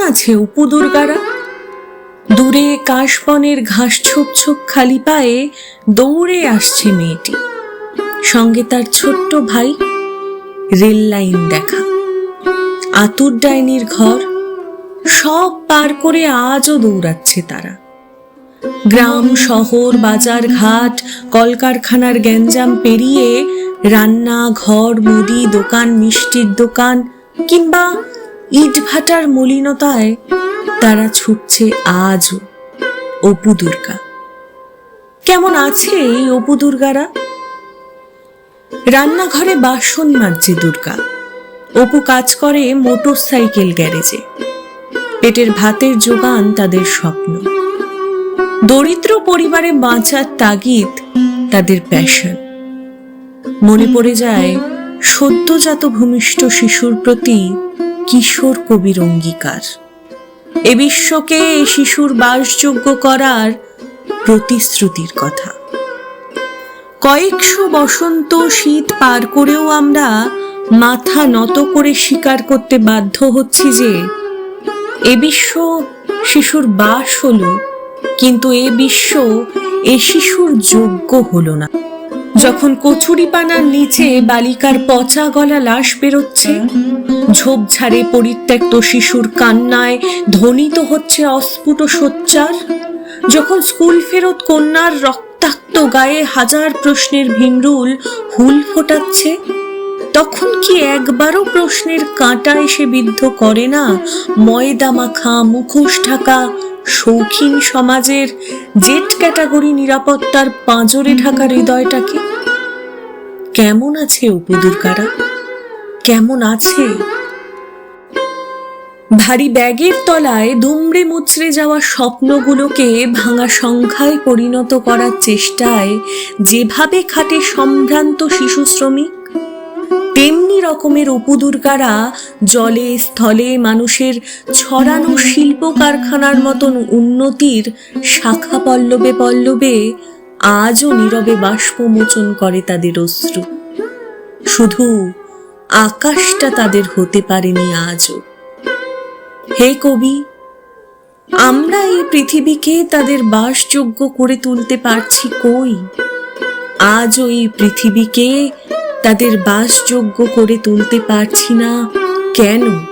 আছে উপদুর্গারা দূরে কাশবনের ঘাস ছোপ ছোপ খালি পায়ে দৌড়ে আসছে মেয়েটি। সঙ্গে তার ছোট্ট ভাই, রেল লাইন দেখা। আতুর ডাইনির ঘর, সব পার করে আজও দৌড়াচ্ছে তারা। গ্রাম, শহর, বাজার ঘাট, কলকারখানার গ্যাঞ্জাম পেরিয়ে রান্না, ঘর, মুদি, দোকান, মিষ্টির দোকান কিংবা ইটভাটার মলিনতায় তারা ছুটছে আজও অপু দুর্গা। কেমন আছে এই অপু দুর্গারা? রান্নাঘরে বাসন মাজছে দুর্গা। অপু কাজ করে মোটর সাইকেল গ্যারেজে। পেটের ভাতের যোগান তাদের স্বপ্ন। দরিদ্র পরিবারে বাঁচার তাগিদ তাদের প্যাশন। মনে পড়ে যায় সদ্যজাত ভূমিষ্ঠ শিশুর প্রতি কিশোর কবির অঙ্গীকার। এ বিশ্বকে শিশুর বাসযোগ্য করার প্রতিশ্রুতির কথা। কয়েকশো বসন্ত শীত পার করেও আমরা মাথা নত করে স্বীকার করতে বাধ্য হচ্ছি যে, এ বিশ্ব শিশুর বাস হলো, কিন্তু এ বিশ্ব এ শিশুর যোগ্য হলো না। যখন কচুরিপানার নিচে বালিকার পচা গলা লাশ বেরোচ্ছে ঝোপঝাড়ে পরিত্যক্ত শিশুর কান্নায় ধ্বনিত হচ্ছে অস্ফুট সোচ্চার। যখন স্কুল ফেরত কন্যার রক্তাক্ত গায়ে হাজার প্রশ্নের ভীমরুল হুল ফোটাচ্ছে তখন কি একবারও প্রশ্নের কাঁটা এসে বিদ্ধ করে না? ময়দা মাখা, মুখোশ ঢাকা, শৌখিন সমাজের জেট ক্যাটাগরি নিরাপত্তার পাঁজরে ঢাকা হৃদয়টাকে? কেমন আছে উপদুর্গারা কেমন আছে? ভারী ব্যাগের তলায় দুমড়ে মুচড়ে যাওয়া স্বপ্নগুলোকে ভাঙা সংখ্যায় পরিণত করার চেষ্টায় যেভাবে খাটে সম্ভ্রান্ত শিশু শ্রমিক রকমের উপদুর্গারা জলে, স্থলে মানুষের ছড়ানো শিল্প কারখানার মতন উন্নতির শাখা পল্লবে পল্লবে আজও নীরবে বাষ্পমোচন করে তাদের অশ্রু। শুধু আকাশটা তাদের হতে পারেনি আজও। হে কবি, আমরা এই পৃথিবীকে তাদের বাসযোগ্য করে তুলতে পারছি কই? আজও এই পৃথিবীকে তাদের বাসযোগ্য করে তুলতে পারছি না। কেন?